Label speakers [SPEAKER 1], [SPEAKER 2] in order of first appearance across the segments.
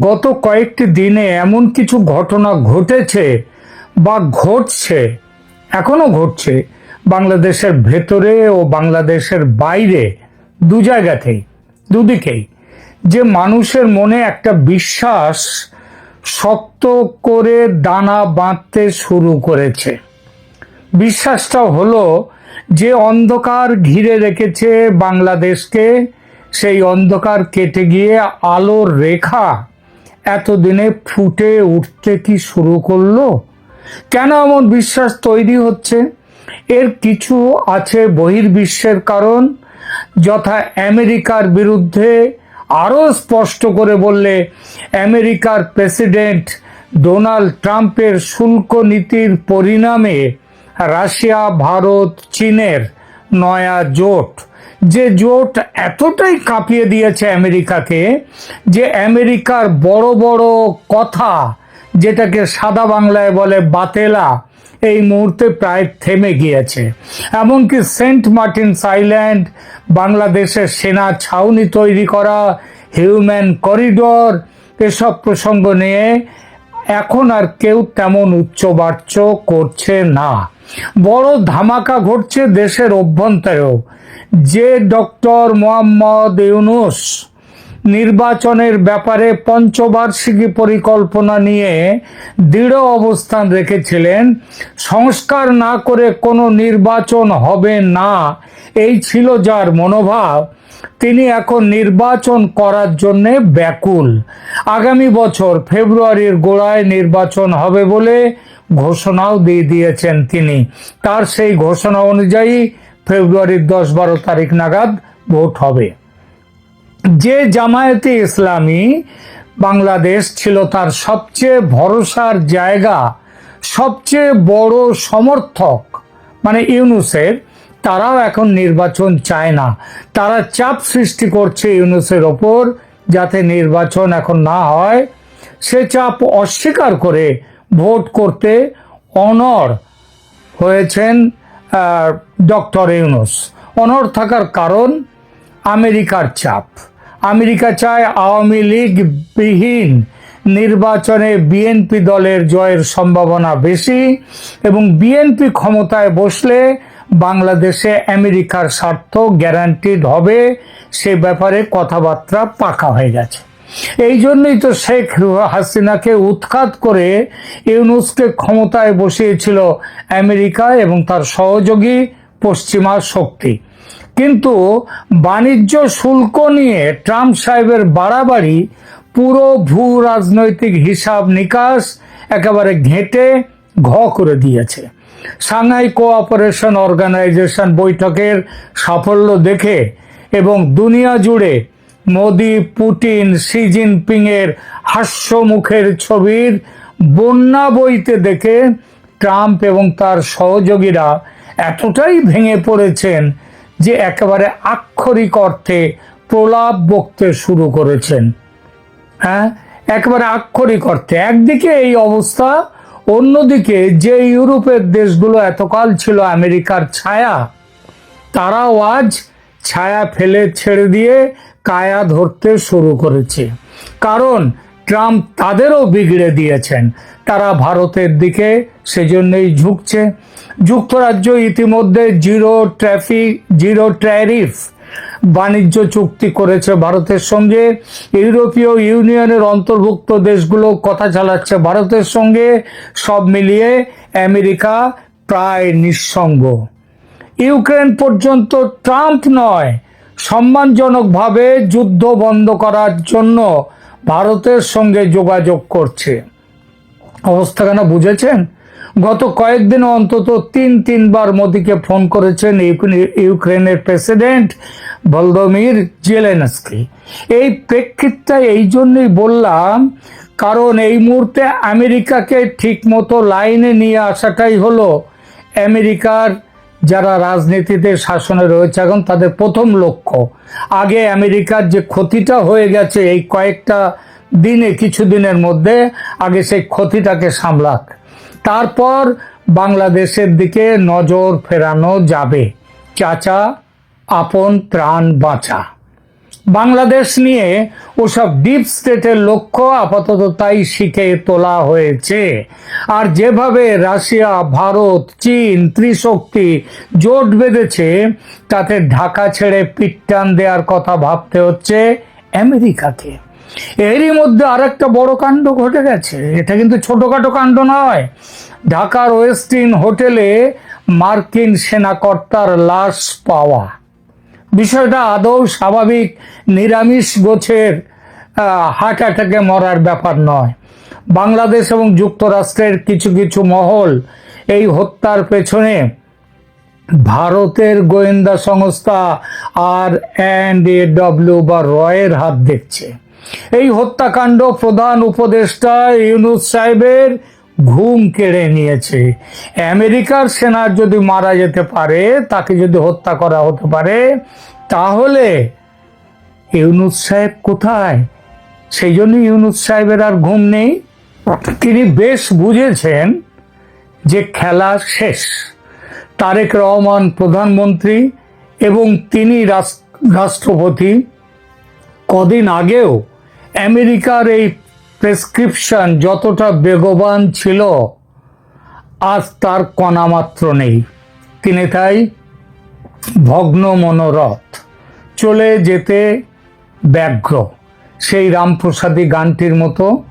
[SPEAKER 1] গত কয়েকটি দিনে এমন কিছু ঘটনা ঘটেছে বা ঘটছে এখনও ঘটছে, বাংলাদেশের ভেতরে ও বাংলাদেশের বাইরে দু জায়গাতেই, দুদিকেই। যে মানুষের মনে একটা বিশ্বাস শক্ত করে দানা বাঁধতে শুরু করেছে। বিশ্বাসটা হলো যে অন্ধকার ঘিরে রেখেছে বাংলাদেশকে, সেই অন্ধকার কেটে গিয়ে আলোর রেখা এতদিনে ফুটে উঠতে কি শুরু করল? কেন এমন বিশ্বাস তৈরি হচ্ছে? এর কিছু আছে বহির্বিশ্বের কারণ, যথা আমেরিকার বিরুদ্ধে আরও স্পষ্ট করে বললে আমেরিকার প্রেসিডেন্ট ডোনাল্ড ট্রাম্পের শুল্ক নীতির পরিণামে রাশিয়া, ভারত, চীনের নয়া জোট যে জোট এতটাই কাঁপিয়ে দিয়েছে আমেরিকাকে যে আমেরিকার বড় বড় কথা যেটাকে সাদা বাংলায় বলে বাতেলা, এই মুহূর্তে প্রায় থেমে গিয়েছে। এমনকি সেন্ট মার্টিনস আইল্যান্ড, বাংলাদেশের সেনা ছাউনি তৈরি করা, হিউম্যান করিডোর, এসব প্রসঙ্গ নিয়ে এখন আর কেউ তেমন উচ্চবাচ্য করছে না। বড় ধামাকা ঘটছে দেশের অভ্যন্তরেও। যে ডক্টর মোহাম্মদ ইউনুস নির্বাচনের ব্যাপারে পঞ্চবার্ষিকী পরিকল্পনা নিয়ে দৃঢ় অবস্থান রেখেছিলেন, সংস্কার না করে কোনো নির্বাচন হবে না, এই ছিল যার মনোভাব। তিনি এখন নির্বাচন করার জন্যে ব্যাকুল। আগামী বছর ফেব্রুয়ারির গোড়ায় নির্বাচন হবে বলে ঘোষণাও দিয়ে দিয়েছেন তিনি। তার সেই ঘোষণা অনুযায়ী ফেব্রুয়ারির দশ বারো তারিখ নাগাদ ভোট হবে। যে জামায়াতে ইসলামী বাংলাদেশ ছিল তার সবচেয়ে ভরসার জায়গা, সবচেয়ে বড় সমর্থক মানে ইউনুসের, তারাও এখন নির্বাচন চায় না। তারা চাপ সৃষ্টি করছে ইউনুসের ওপর যাতে নির্বাচন এখন না হয়। সে চাপ অস্বীকার করে ভোট করতে অনড় হয়েছেন ডক্টর ইউনুস। অনড় থাকার কারণ আমেরিকার চাপ। আমেরিকা চায় আওয়ামী লীগ বিহীন নির্বাচনে বিএনপি দলের জয়ের সম্ভাবনা বেশি এবং বিএনপি ক্ষমতায় বসলে বাংলাদেশে আমেরিকার স্বার্থ গ্যারান্টিড হবে। সে ব্যাপারে কথাবার্তা পাকা হয়ে গেছে। এই জন্যই তো শেখ হাসিনাকে উৎখাত করে ইউনুসকে ক্ষমতায় বসিয়েছিল আমেরিকা এবং তার সহযোগী পশ্চিমা শক্তি। কিন্তু বাণিজ্য শুল্ক নিয়ে ট্রাম্প সাহেবের বাড়াবাড়ি, পুরো ভূ রাজনৈতিক হিসাব নিকাশ একেবারে ঘেঁটে ঘ করে দিয়েছে। সাংহাই কোঅপারেশন অর্গানাইজেশন বৈঠকের সাফল্য দেখে এবং দুনিয়া জুড়ে মোদি পুটিন শি জিনপিং এর হাস্যমুখের ছবির বন্যা বইতে দেখে ট্রাম্প এবং তার সহযোগীরা এতটাই ভেঙে পড়েছেন যে একেবারে আক্ষরিক অর্থে প্রলাপ বকতে শুরু করেছেন। হ্যাঁ? একেবারে আক্ষরিক অর্থে। একদিকে এই অবস্থা, অন্যদিকে যে ইউরোপের দেশগুলো এতকাল ছিল আমেরিকার ছায়া, তারাও আজ ছায়া ফেলে ছেড়ে দিয়ে কায়া ধরতে শুরু করেছে। কারণ ট্রাম্প তাদেরও বিগড়ে দিয়েছেন। তারা ভারতের দিকে সেজন্যই ঝুঁকছে। যুক্তরাজ্য ইতিমধ্যে জিরো ট্রাফিক জিরো ট্যারিফ বাণিজ্য চুক্তি করেছে ভারতের সঙ্গে। ইউরোপীয় ইউনিয়নের অন্তর্ভুক্ত দেশগুলো কথা চালাচ্ছে ভারতের সঙ্গে। সব মিলিয়ে আমেরিকা প্রায় নিঃসঙ্গ। ইউক্রেন পর্যন্ত ট্রাম্প নয়, সম্মানজনকভাবে যুদ্ধ বন্ধ করার জন্য ভারতের সঙ্গে যোগাযোগ করছে। অবস্থা কেন বুঝেছেন? গত কয়েকদিন অন্তত তিন, তিনবার মোদীকে ফোন করেছেন ইউক্রেনের প্রেসিডেন্ট ভলদমির জেলেনস্কি। এই প্রেক্ষিতটা এই জন্যই বললাম, কারণ এই মুহূর্তে আমেরিকাকে ঠিকমতো লাইনে নিয়ে আসাটাই হলো আমেরিকার যারা রাজনীতিতে শাসনে রয়েছে এখন তাদের প্রথম লক্ষ্য। আগে আমেরিকার যে ক্ষতিটা হয়ে গেছে এই কয়েকটা দিনে, কিছু দিনের মধ্যে আগে সেই ক্ষতিটাকে সামলাক। তারপর বাংলাদেশের দিকে নজর ফেরানো যাবে। চাচা, আপন প্রাণ বাঁচা। বাংলাদেশ নিয়ে ওসব ডিপ স্টেটের লক্ষ্য আপাতত তাই শিখে তোলা হয়েছে। আর যেভাবে রাশিয়া, ভারত, চীন ত্রিশক্তি জোট বেঁধেছে, তাতে ঢাকা ছেড়ে পিটটান দেওয়ার কথা ভাবতে হচ্ছে আমেরিকাকে। এরই মধ্যে আরেকটা বড় কাণ্ড ঘটে গেছে। এটা কিন্তু ছোটখাটো কাণ্ড নয়। ঢাকার ওয়েস্টিন হোটেলে মার্কিন সেনাকর্তার লাশ পাওয়া। বিষয়টা আদৌ স্বাভাবিক, নিরামিষ গোছের হার্ট অ্যাটাকে মরার ব্যাপার নয়। বাংলাদেশ এবং যুক্তরাষ্ট্রের কিছু কিছু মহল এই হত্যার পেছনে ভারতের গোয়েন্দা সংস্থা আর অ্যান্ড এ ডব্লিউ বা রয়ের হাত দেখছে। এই হত্যাকাণ্ড প্রধান উপদেষ্টা ইউনুস সাহেবের ঘুম কেড়ে নিয়েছে। আমেরিকার সেনার যদি মারা যেতে পারে, তাকে যদি হত্যা করা হতে পারে, তাহলে ইউনুস সাহেব কোথায়? সেই জন্য ইউনুস সাহেবের আর ঘুম নেই। তিনি বেশ বুঝেছেন যে খেলা শেষ। তারেক রহমান প্রধানমন্ত্রী এবং তিনি রাষ্ট্রপতি। কদিন আগেও আমেরিকার এই প্রেসক্রিপশন যতটা বেগবান ছিল, আজ তার কণামাত্র নেই। তিনি তাই ভগ্ন মনোরথ। চলে যেতে ব্যগ্র। সেই রামপ্রসাদী গানটির মতো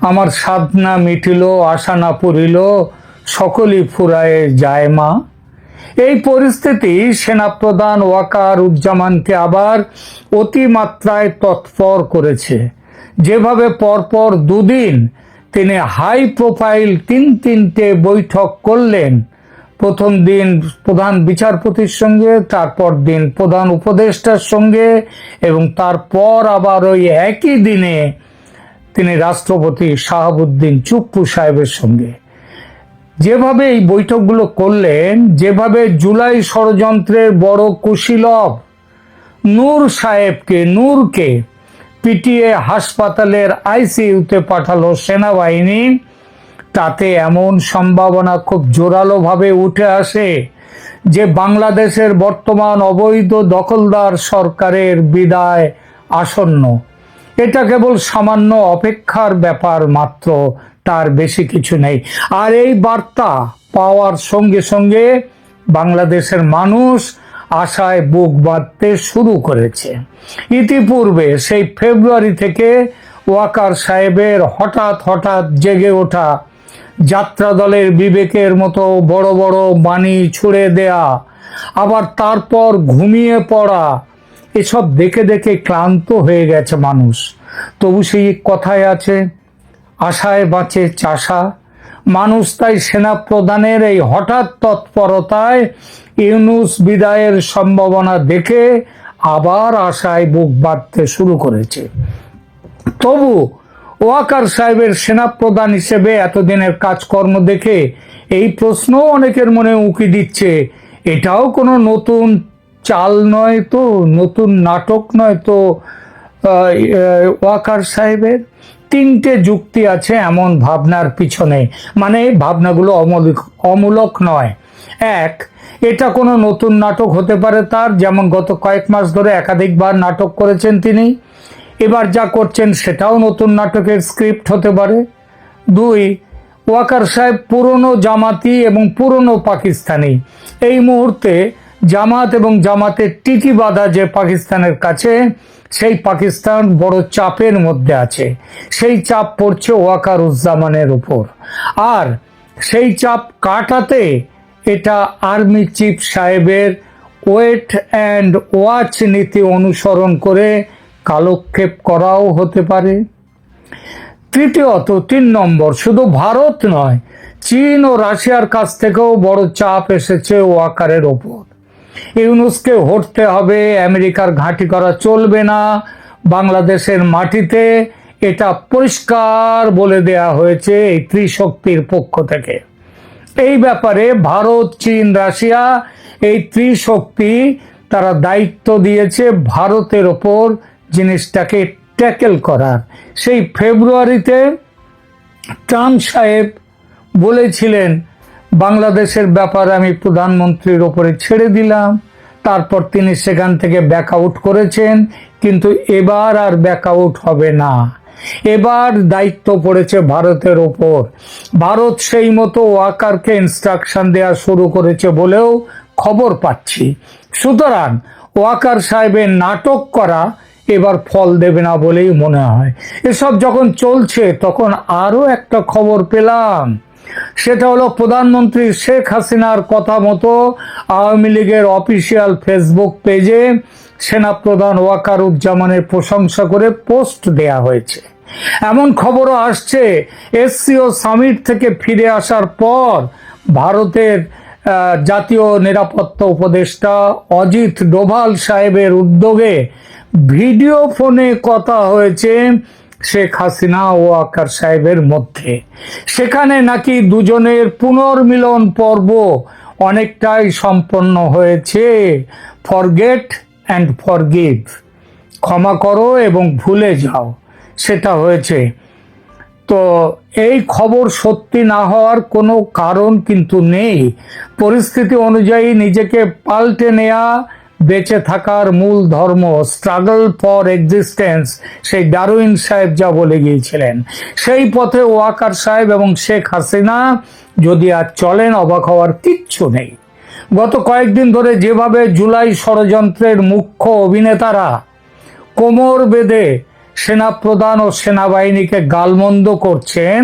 [SPEAKER 1] আমার সাধনা মিটিল, আশা না পুরিল সকলই ফুরায়ে যায় মা। এই পরিস্থিতি সেনাপ্রধান ওয়াকার উজ্জামানকে আবার অতিমাত্রায় তৎপর করেছে। যেভাবে পরপর দুদিন তিনি হাই প্রোফাইল তিন তিনটে বৈঠক করলেন। প্রথম দিন প্রধান বিচারপতির সঙ্গে, তারপর দিন প্রধান উপদেষ্টার সঙ্গে এবং তারপর আবার ওই একই দিনে তিনি রাষ্ট্রপতি শাহাবুদ্দিন চুপ্পু সাহেবের সঙ্গে। যেভাবে এই বৈঠকগুলো করলেন, যেভাবে জুলাই ষড়যন্ত্রের বড় কুশীলভ নূর সাহেবকে, নূরকে পিটিয়ে হাসপাতালের আইসিইউতে পাঠালো সেনাবাহিনী। তাতে এমন সম্ভাবনা খুব জোরালোভাবে উঠে আসে যে বাংলাদেশের বর্তমান অবৈধ দখলদার সরকারের বিদায় আসন্ন। এটা কেবল সামান্য অপেক্ষার ব্যাপার মাত্র, তার বেশি কিছু নেই। আর এই বার্তা পাওয়ার সঙ্গে সঙ্গে বাংলাদেশের মানুষ আশায় বুক বাঁধতে শুরু করেছে। ইতিপূর্বে সেই ফেব্রুয়ারি থেকে ওয়াকার সাহেবের হঠাৎ হঠাৎ জেগে ওঠা যাত্রা দলের বিবেকের মতো বড় বড় বাণী ছুড়ে দেয়া, আবার তারপর ঘুমিয়ে পড়া, এসব দেখে দেখে ক্লান্ত হয়ে গেছে মানুষ। তবু সেই কথায় আছে, আশায় বাঁচে চাষা মানুষ তাই সেনা প্রধানের এই হঠাৎ তৎপরতায় ইউনুস বিদায়ের সম্ভাবনা দেখে আবার আশায় বুক বাঁধতে শুরু করেছে। তবু ওয়াকার সাহেবের সেনাপ্রধান হিসেবে এতদিনের কাজকর্ম দেখে এই প্রশ্ন অনেকের মনে উঁকি দিচ্ছে। এটাও কোনো নতুন চাল নয় তো, নতুন নাটক নয় তো ওয়াকার সাহেবের? তিনটে যুক্তি আছে এমন ভাবনার পিছনে। মানে ভাবনাগুলো অমূলক অমূলক নয়। এক, এটা কোনো নতুন নাটক হতে পারে তার, যেমন গত কয়েক মাস ধরে একাধিকবার নাটক করেছেন তিনি। এবার যা করছেন সেটাও নতুন নাটকের স্ক্রিপ্ট হতে পারে। দুই, ওয়াকার সাহেব পুরনো জামাতি এবং পুরনো পাকিস্তানি। এই মুহূর্তে জামাত এবং জামাতের টিকি বাঁধা যে পাকিস্তানের কাছে, সেই পাকিস্তান বড় চাপের মধ্যে আছে। সেই চাপ পড়ছে ওয়াকার উজ্জামানের উপর। আর সেই চাপ কাটাতে এটা আর্মি চিফ সাহেবের ওয়েট অ্যান্ড ওয়াচ নীতি অনুসরণ করে কালক্ষেপ করাও হতে পারে। তৃতীয়ত, তিন নম্বর, শুধু ভারত নয়, চীন ও রাশিয়ার কাছ থেকেও বড় চাপ এসেছে ওয়াকারের ওপর। ইউনুসকে হটতে হবে, আমেরিকার ঘাঁটি করা চলবে না, বাংলাদেশের মাটিতে এটা পরিষ্কার বলে দেয়া হয়েছে এই ত্রিশক্তির পক্ষ থেকে। এই ব্যাপারে ভারত, চীন, রাশিয়া এই ত্রিশক্তি তারা দায়িত্ব দিয়েছে ভারতের ওপর জিনিসটাকে ট্যাকেল করার। সেই ফেব্রুয়ারিতে ট্রাম্প সাহেব বলেছিলেন বাংলাদেশের ব্যাপারে আমি প্রধানমন্ত্রীর ওপরে ছেড়ে দিলাম। তারপর তিনি সেখান থেকে ব্যাক আউট করেছেন, কিন্তু এবার আর ব্যাক আউট হবে না। এবার দায়িত্ব পড়েছে ভারতের ওপর। ভারত সেই মতো ওয়াকারকে ইনস্ট্রাকশন দেওয়া শুরু করেছে বলেও খবর পাচ্ছি। সুতরাং ওয়াকার সাহেবের নাটক করা এবার ফল দেবে না বলেই মনে হয়। এসব যখন চলছে, তখন আরও একটা খবর পেলাম। সেটা হলো প্রধানমন্ত্রী শেখ হাসিনার কথা মতো আওয়ামী লীগের অফিসিয়াল ফেসবুক পেজে সেনাপ্রধান ওয়াকারুজ্জামানের প্রশংসা করে পোস্ট দেয়া হয়েছে। এমন খবরও আসছে, এসসিও সামিট থেকে ফিরে আসার পর ভারতের জাতীয় নিরাপত্তা উপদেষ্টা অজিত ডোভাল সাহেবের উদ্যোগে ভিডিও ফোনে কথা হয়েছে শেখ হাসিনা ও আকার সাহেবের মধ্যে। সেখানে নাকি দুজনের পুনর্মিলন পর্ব অনেকটাই সম্পন্ন হয়েছে। ফরগেট অ্যান্ড ফরগিভ ক্ষমা করো এবং ভুলে যাও, সেটা হয়েছে। তো এই খবর সত্যি না হওয়ার কোনো কারণ কিন্তু নেই। পরিস্থিতি অনুযায়ী নিজেকে পাল্টে নেয়া বেঁচে থাকার মূল ধর্ম স্ট্রাগল ফর এক্সিস্টেন্স সেই ডারউইন সাহেব যা বলে গিয়েছিলেন। সেই পথে ওয়াকার সাহেব এবং শেখ হাসিনা যদি আর চলেন, অবাক হওয়ার কিচ্ছু নেই। গত কয়েকদিন ধরে যেভাবে জুলাই ষড়যন্ত্রের মুখ্য অভিনেতারা কোমর বেঁধে সেনাপ্রধান ও সেনাবাহিনীকে গালমন্দ করছেন,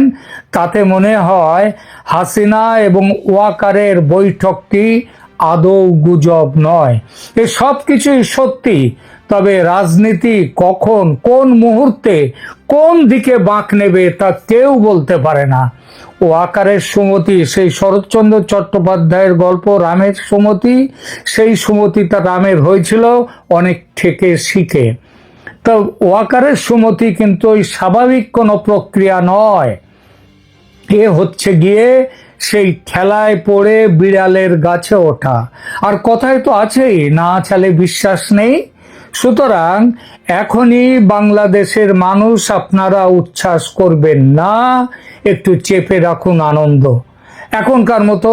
[SPEAKER 1] তাতে মনে হয় হাসিনা এবং ওয়াকারের বৈঠকটি আদৌ গুজব নয়। এ সব কিছুই সত্যি, তবে রাজনীতি কখন, কোন মুহূর্তে, কোন দিকে বাঁক নেবে তা কেউ বলতে পারে না। ও আকারের সুমতি, সেই শরৎচন্দ্র চট্টোপাধ্যায়ের গল্প রামের সুমতি, সেই সুমতিটা রামের হয়েছিল, অনেক থেকে শিখে। তো ওয়াকারের সুমতি কিন্তু ওই স্বাভাবিক কোনো প্রক্রিয়া নয়। এ হচ্ছে গিয়ে সেই ঠেলায় পড়ে বিড়ালের গাছে ওঠা। আর কথায় তো আছেই, না ছেলে বিশ্বাস নেই। সুতরাং এখনই বাংলাদেশের মানুষ আপনারা উচ্ছ্বাস করবেন না, একটু চেপে রাখুন আনন্দ। এখনকার মতো